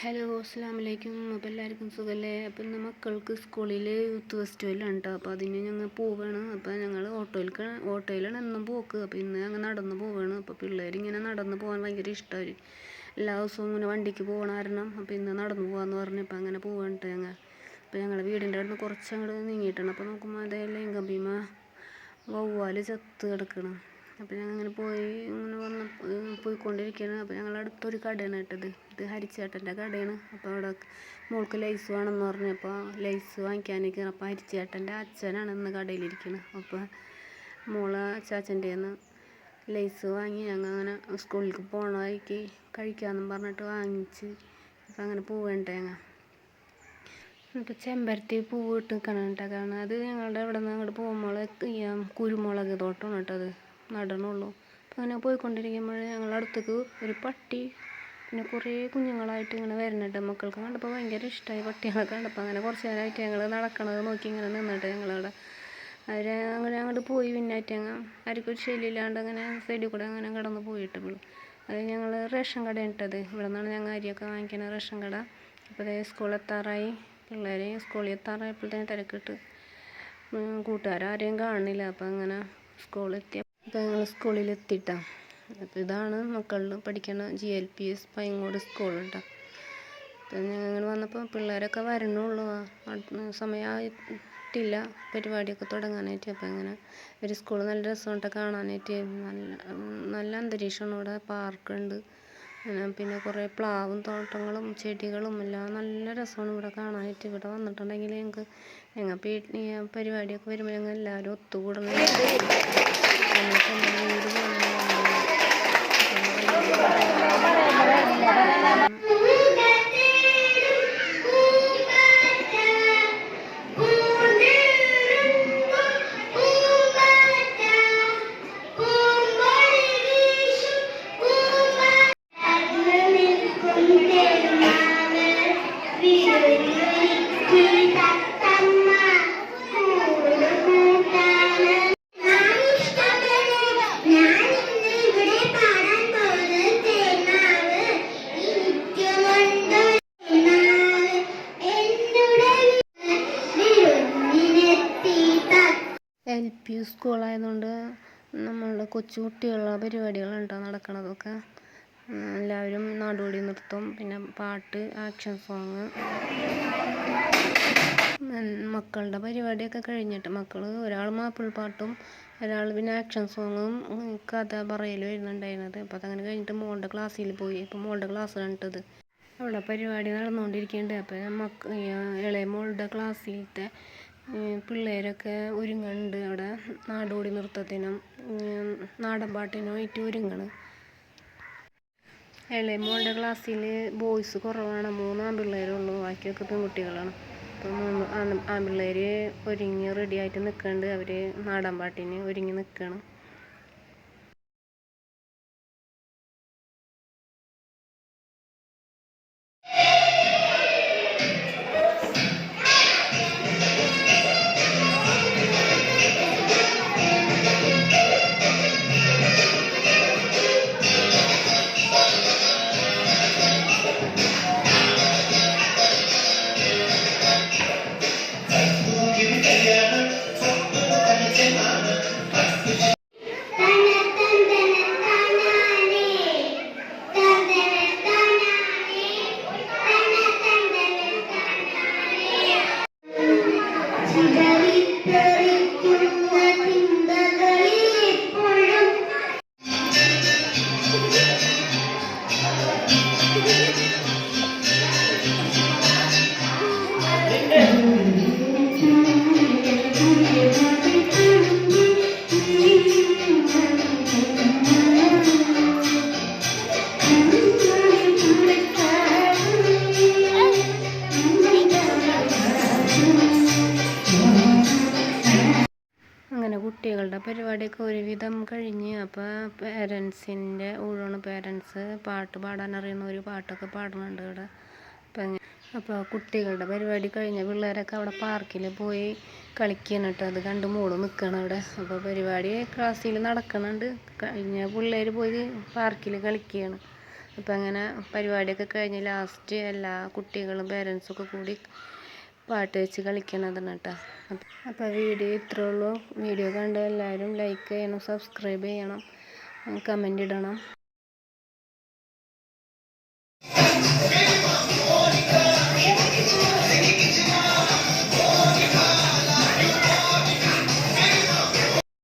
Hello അസ്സാം വലൈക്കും അപ്പോൾ എല്ലാവർക്കും സുഖമല്ലേ അപ്പം ഇന്ന് മക്കൾക്ക് സ്കൂളിൽ യൂത്ത് ഫെസ്റ്റിവലാണ് കേട്ടോ അപ്പോൾ അതിന് ഞങ്ങൾ പോവുകയാണ് അപ്പോൾ ഞങ്ങൾ ഓട്ടോയിൽക്ക് ഓട്ടോയിലാണ് എന്നും പോക്ക്. അപ്പോൾ ഇന്ന് അങ്ങ് നടന്ന് പോവുകയാണ് അപ്പോൾ പിള്ളേരിങ്ങനെ നടന്ന് പോകാൻ ഭയങ്കര ഇഷ്ടമായി എല്ലാ ദിവസവും ഇങ്ങനെ വണ്ടിക്ക് പോകണ കാരണം അപ്പോൾ ഇന്ന് നടന്ന് പോകാമെന്ന് പറഞ്ഞപ്പോൾ അങ്ങനെ പോവാണ് ഞങ്ങൾ. അപ്പോൾ ഞങ്ങളുടെ വീടിന്റെ അവിടെ നിന്ന് കുറച്ച് അങ്ങോട്ട് നീങ്ങിയിട്ടാണ് അപ്പോൾ നോക്കുമ്പോൾ അതേ ലേങ്കമ്പീമ വവ്വാൽ ചത്ത് കിടക്കണം. അപ്പോൾ ഞങ്ങൾ അങ്ങനെ പോയി ഇങ്ങനെ വന്ന് പോയിക്കൊണ്ടിരിക്കുകയാണ് അപ്പോൾ ഞങ്ങളുടെ അടുത്തൊരു കടയാണ് കേട്ടത് ഇത്. ഹരിച്ചേട്ടന്റെ കടയാണ്. അപ്പോൾ അവിടെ മോൾക്ക് ലൈസ് വേണമെന്ന് പറഞ്ഞപ്പോൾ ലൈസ് വാങ്ങിക്കാനൊക്കെ അപ്പോൾ ഹരിച്ചേട്ടന്റെ അച്ഛനാണ് ഇന്ന് കടയിലിരിക്കുന്നത് അപ്പോൾ മോളെ ചാച്ചന്റെ നിന്ന് ലൈസ് വാങ്ങി ഞങ്ങൾ അങ്ങനെ സ്കൂളിലേക്ക് പോകണ വഴിക്ക് കഴിക്കാമെന്നും പറഞ്ഞിട്ട് വാങ്ങിച്ച് അപ്പോൾ അങ്ങനെ പോവേണ്ട ഞങ്ങൾ. എന്നിട്ട് ചെമ്പരത്തി പൂവ് ഇട്ട് നിൽക്കണം കേട്ടോ കാരണം അത് ഞങ്ങളുടെ ഇവിടെ നിന്ന് അങ്ങോട്ട് പോകുമ്പോൾ കുരുമുളക് തോട്ടമാണ് കേട്ടോ അത്. നടണുള്ളൂ. അപ്പോൾ അങ്ങനെ പോയിക്കൊണ്ടിരിക്കുമ്പോൾ ഞങ്ങളുടെ അടുത്തേക്ക് ഒരു പട്ടി പിന്നെ കുറേ കുഞ്ഞുങ്ങളായിട്ട് ഇങ്ങനെ വരുന്നുണ്ട് മക്കൾക്ക് കണ്ടപ്പോൾ ഭയങ്കര ഇഷ്ടമായി പട്ടികളെ കണ്ടപ്പോൾ അങ്ങനെ കുറച്ച് നേരമായിട്ട് ഞങ്ങൾ നടക്കണത് നോക്കി ഇങ്ങനെ നിന്നിട്ട് ഞങ്ങളവിടെ. അവർ അങ്ങനെ അങ്ങോട്ട് പോയി പിന്നായിട്ട് ഞങ്ങൾ ആർക്കും ഒരു അങ്ങനെ സൈഡിൽ കൂടെ അങ്ങനെ കടന്ന് പോയിട്ടുള്ളൂ അത് ഞങ്ങൾ റേഷൻ കട ഇട്ടത്. ഇവിടെ നിന്നാണ് ഞങ്ങൾ അരിയൊക്കെ വാങ്ങിക്കുന്നത് റേഷൻ കട. അപ്പോൾ സ്കൂൾ എത്താറായി. പിള്ളേർ സ്കൂളിൽ എത്താറായപ്പോഴത്തേന് തിരക്കിട്ട് കൂട്ടുകാരാരെയും കാണുന്നില്ല. അപ്പോൾ അങ്ങനെ സ്കൂളിലെത്തിയ അപ്പോൾ ഞങ്ങൾ സ്കൂളിൽ എത്തിയിട്ടാണ് അപ്പോൾ ഇതാണ് മക്കളിൽ പഠിക്കണ G L P S Paingode school കേട്ടോ അപ്പോൾ ഞങ്ങൾ വന്നപ്പോൾ പിള്ളേരൊക്കെ വരണുള്ളൂ. സമയമായിട്ടില്ല പരിപാടിയൊക്കെ തുടങ്ങാനായിട്ട്. അപ്പോൾ അങ്ങനെ ഒരു സ്കൂൾ നല്ല രസമുണ്ട് കാണാനായിട്ട്. നല്ല നല്ല അന്തരീക്ഷമാണ് ഇവിടെ. പാർക്കുണ്ട്. പിന്നെ കുറേ പ്ലാവും തോട്ടങ്ങളും ചെടികളും എല്ലാം നല്ല രസമാണ് ഇവിടെ കാണാനായിട്ട്. ഇവിടെ വന്നിട്ടുണ്ടെങ്കിൽ ഞങ്ങൾക്ക് ഞങ്ങൾ പരിപാടിയൊക്കെ വരുമ്പോൾ ഞങ്ങൾ എല്ലാവരും ഒത്തുകൂടണം. എൽ പി യു സ്കൂളായതുകൊണ്ട് നമ്മളുടെ കൊച്ചു കുട്ടികളുടെ പരിപാടികളാണ് കേട്ടോ നടക്കണതൊക്കെ? എല്ലാവരും നാടോടി നൃത്തം പിന്നെ പാട്ട് ആക്ഷൻ സോങ്. മക്കളുടെ പരിപാടിയൊക്കെ കഴിഞ്ഞിട്ട് മക്കൾ ഒരാൾ മാപ്പിൾ പാട്ടും ഒരാൾ പിന്നെ ആക്ഷൻ സോങ്ങും കഥ പറയലും വരുന്നുണ്ടായിരുന്നത് അപ്പോൾ അതങ്ങനെ കഴിഞ്ഞിട്ട് മോളുടെ ക്ലാസ്സിൽ പോയി. ഇപ്പോൾ മോളുടെ ക്ലാസ് കണ്ടത് അവിടെ പരിപാടി നടന്നുകൊണ്ടിരിക്കുന്നുണ്ട്. അപ്പോൾ മക്ക ഇളയ മോളുടെ ക്ലാസ്സിലത്തെ പിള്ളേരൊക്കെ ഒരുങ്ങുന്നുണ്ട് അവിടെ. നാടോടി നൃത്തത്തിനും നാടൻ പാട്ടിനും ആയിട്ട് ഒരുങ്ങണ്. ഇളയ മോളുടെ ക്ലാസ്സിൽ ബോയ്സ് കുറവാണ്. മൂന്ന് ആൺപിള്ളേരുള്ളൂ ബാക്കിയൊക്കെ പെൺകുട്ടികളാണ്. അപ്പോൾ മൂന്ന് ആൺ ആൺപിള്ളേർ ഒരുങ്ങി റെഡി ആയിട്ട് നിൽക്കുന്നുണ്ട് അവർ നാടൻ പാട്ടിന് ഒരുങ്ങി നിൽക്കുകയാണ് കുട്ടികളുടെ പരിപാടിയൊക്കെ ഒരുവിധം കഴിഞ്ഞ് അപ്പോൾ പേരൻസിന്റെ ഊഴാണ് പേരൻസ് പാട്ട് പാടാൻ അറിയുന്ന ഒരു പാട്ടൊക്കെ പാടുന്നുണ്ട് ഇവിടെ. അപ്പം അപ്പോൾ കുട്ടികളുടെ പരിപാടി കഴിഞ്ഞ പിള്ളേരൊക്കെ അവിടെ പാർക്കിൽ പോയി കളിക്കണം കേട്ടോ. അത് കണ്ട് മോൾ നിൽക്കണം അവിടെ. അപ്പോൾ പരിപാടി ക്ലാസ്സിൽ നടക്കുന്നുണ്ട്. കഴിഞ്ഞ പിള്ളേർ പോയി പാർക്കിൽ കളിക്കുകയാണ് അപ്പം അങ്ങനെ പരിപാടിയൊക്കെ കഴിഞ്ഞ് ലാസ്റ്റ് എല്ലാ കുട്ടികളും പേരൻസൊക്കെ കൂടി പാട്ട് വെച്ച് കളിക്കണതാണ് കേട്ടോ അപ്പോൾ വീഡിയോ ഇത്രേ ഉള്ളൂ. വീഡിയോ കണ്ട എല്ലാവരും ലൈക്ക് ചെയ്യണം സബ്സ്ക്രൈബ് ചെയ്യണം കമന്റ് ഇടണം.